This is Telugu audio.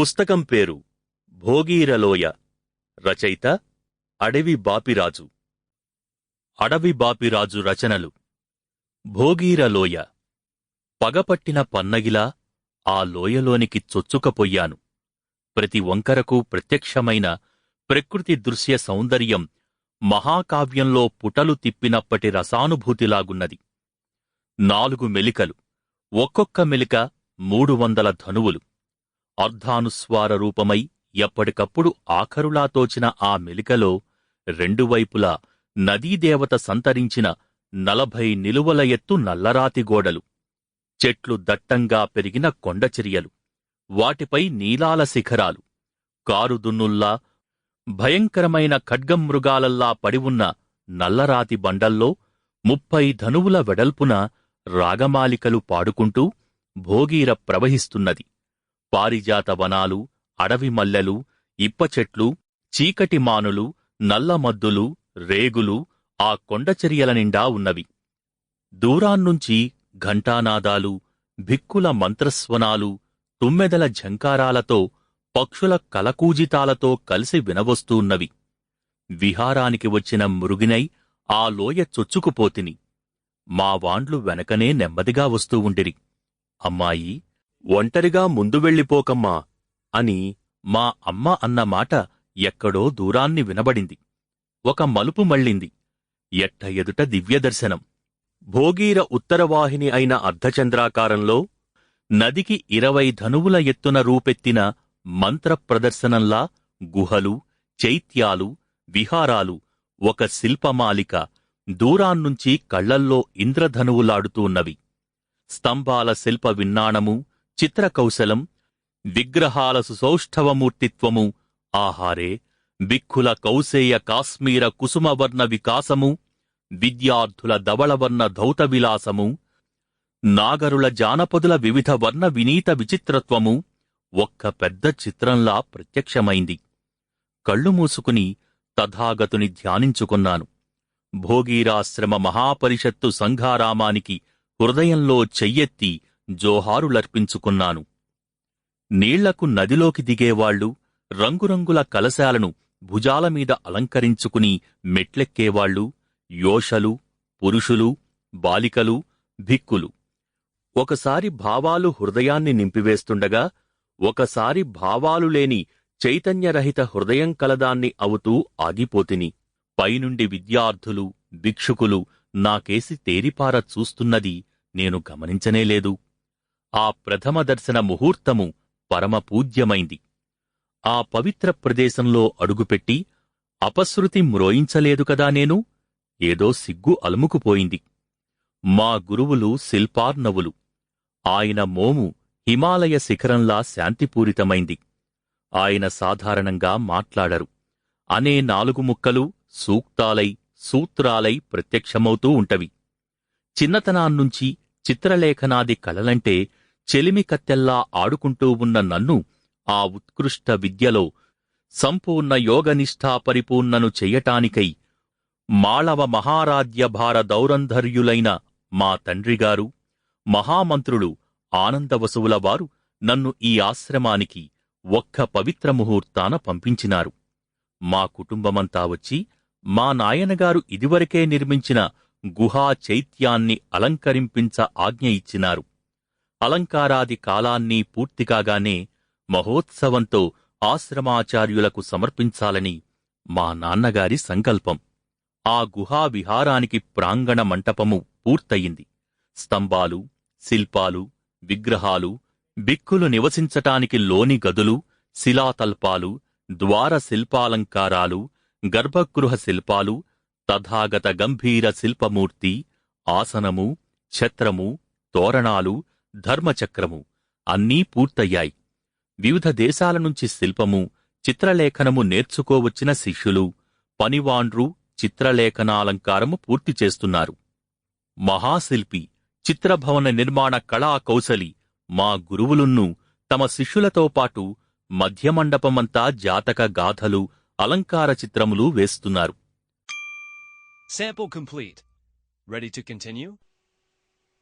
పుస్తకం పేరు భోగీరలోయ. రచయిత అడవి బాపిరాజు. అడవి బాపిరాజు రచనలు భోగీరలోయ. పగపట్టిన పన్నగిలా ఆ లోయలోనికి చొచ్చుకపోయాను. ప్రతి వంకరకు ప్రత్యక్షమైన ప్రకృతి దృశ్య సౌందర్యం మహాకావ్యంలో పుటలు తిప్పినప్పటి రసానుభూతిలాగున్నది. నాలుగు మెలికలు ఒక్కొక్క మెలిక మూడు వందల ధనువులు. అర్ధానుస్వార రూపమై ఎప్పటికప్పుడు ఆఖరులా తోచిన ఆ మెలికలో రెండు వైపులా నదీదేవత సంతరించిన నలభై నిలువల ఎత్తు నల్లరాతి గోడలు చెట్లు దట్టంగా పెరిగిన కొండచర్యలు వాటిపై నీలాల శిఖరాలు కారుదున్నుల్లా భయంకరమైన ఖడ్గమృగాలల్లా పడివున్న నల్లరాతి బండల్లో ముప్పై ధనువుల వెడల్పున రాగమాలికలు పాడుకుంటూ భోగీర ప్రవహిస్తున్నది. పారిజాత వనాలు అడవి మల్లెలు ఇప్పచెట్లు చీకటి మానులు నల్లమద్దులు రేగులు ఆ కొండచర్యల నిండా ఉన్నవి. దూరాన్నుంచి ఘంటానాదాలు భిక్కుల మంత్రస్వనాలు తుమ్మెదల ఝంకారాలతో పక్షుల కలకూజితాలతో కలిసి వినవస్తూన్నవి విహారానికి వచ్చిన మురుగినై ఆ లోయ చొచ్చుకుపోతిని. మా వాండ్లు వెనకనే నెమ్మదిగా వస్తూ ఉండిరి. అమ్మాయి ఒంటరిగా ముందు వెళ్ళిపోకమ్మా అని మా అమ్మ అన్న మాట ఎక్కడో దూరాన్ని వినబడింది. ఒక మలుపు మళ్ళింది. ఎట్ట ఎదుట దివ్యదర్శనం. భోగీర ఉత్తరవాహిని అయిన అర్ధచంద్రాకారంలో నదికి ఇరవై ధనువుల ఎత్తున రూపెత్తిన మంత్ర ప్రదర్శనంలా గుహలు చైత్యాలు విహారాలు ఒక శిల్పమాలిక దూరాన్నుంచి కళ్ళల్లో ఇంద్రధనువులాడుతూన్నవి స్తంభాల శిల్ప విన్నాణము చిత్రకౌశలం విగ్రహాల సుసౌష్ఠవమూర్తిత్వము ఆహారే బిక్కుల కౌసేయ కాశ్మీర కుసుమవర్ణ వికాసము విద్యార్థుల ధవళవర్ణ ధౌత విలాసము నాగరుల జానపదుల వివిధ వర్ణ వినీత విచిత్రత్వము ఒక్క పెద్ద చిత్రంలా ప్రత్యక్షమైంది. కళ్ళు మూసుకుని తథాగతుని ధ్యానించుకున్నాను. భోగీరాశ్రమ మహాపరిషత్తు సంఘారామానికి హృదయంలో చెయ్యెత్తి జోహారులర్పించుకున్నాను. నీళ్ళకు నదిలోకి దిగేవాళ్ళు రంగురంగుల కలశాలను భుజాలమీద అలంకరించుకుని మెట్లెక్కేవాళ్ళు యోషలు పురుషులు బాలికలు భిక్కులు. ఒకసారి భావాలు హృదయాన్ని నింపివేస్తుండగా ఒకసారి భావాలు లేని చైతన్యరహిత హృదయం కలదాన్ని అవుతూ ఆగిపోతిని. పైనుండి విద్యార్థులు భిక్షుకులు నాకేసి తేరిపార చూస్తున్నది నేను గమనించనేలేదు. ఆ ప్రథమ దర్శన ముహూర్తము పరమపూజ్యమైంది. ఆ పవిత్ర ప్రదేశంలో అడుగుపెట్టి అపశృతి మ్రోయించలేదు కదా నేను? ఏదో సిగ్గు అలుముకుపోయింది మా గురువులు శిల్పార్నవులు ఆయన మోము హిమాలయ శిఖరంలా శాంతిపూరితమైంది. ఆయన సాధారణంగా మాట్లాడరు. అనే నాలుగు ముక్కలు సూక్తాలై సూత్రాలై ప్రత్యక్షమవుతూ ఉంటవి. చిన్నతనాన్నుంచి చిత్రలేఖనాది కళలంటే చెలిమి కత్తెల్లా ఆడుకుంటూ ఉన్న నన్ను ఆ ఉత్కృష్ట విద్యలో సంపూర్ణ యోగనిష్ఠా పరిపూర్ణను చెయ్యటానికై మాళవ మహారాజ్య భార దౌరంధర్యులైన మా తండ్రిగారు మహామంత్రులు ఆనందవసువులవారు నన్ను ఈ ఆశ్రమానికి ఒక్క పవిత్ర ముహూర్తాన పంపించినారు. మా కుటుంబమంతా వచ్చి మా నాయనగారు ఇదివరకే నిర్మించిన గుహా చైత్యాన్ని అలంకరింపించ ఆజ్ఞ ఇచ్చినారు. అలంకారాది కాలాన్ని పూర్తికాగానే మహోత్సవంతో ఆశ్రమాచార్యులకు సమర్పించాలని మా నాన్నగారి సంకల్పం. ఆ గుహా విహారానికి ప్రాంగణ మంటపము పూర్తయింది. స్తంభాలు శిల్పాలు విగ్రహాలు బిక్కులు నివసించటానికి లోని గదులు శిలాతల్పాలు ద్వార శిల్పాలంకారాలు గర్భగృహ శిల్పాలు తథాగత గంభీర శిల్పమూర్తి ఆసనము ఛత్రము తోరణాలు ధర్మచక్రము అన్నీ పూర్తయ్యాయి వివిధ దేశాల నుంచి శిల్పము చిత్రలేఖనము నేర్చుకోవచ్చిన శిష్యులు పనివాండ్రు చిత్రలేఖనాలంకారము పూర్తి చేస్తున్నారు మహాశిల్పి చిత్రభవన నిర్మాణ కళా కౌశలి మా గురువులున్ను తమ శిష్యులతో పాటు మధ్యమండపమంతా జాతక గాథలు అలంకార చిత్రములు వేస్తున్నారు Sample complete. Ready to continue?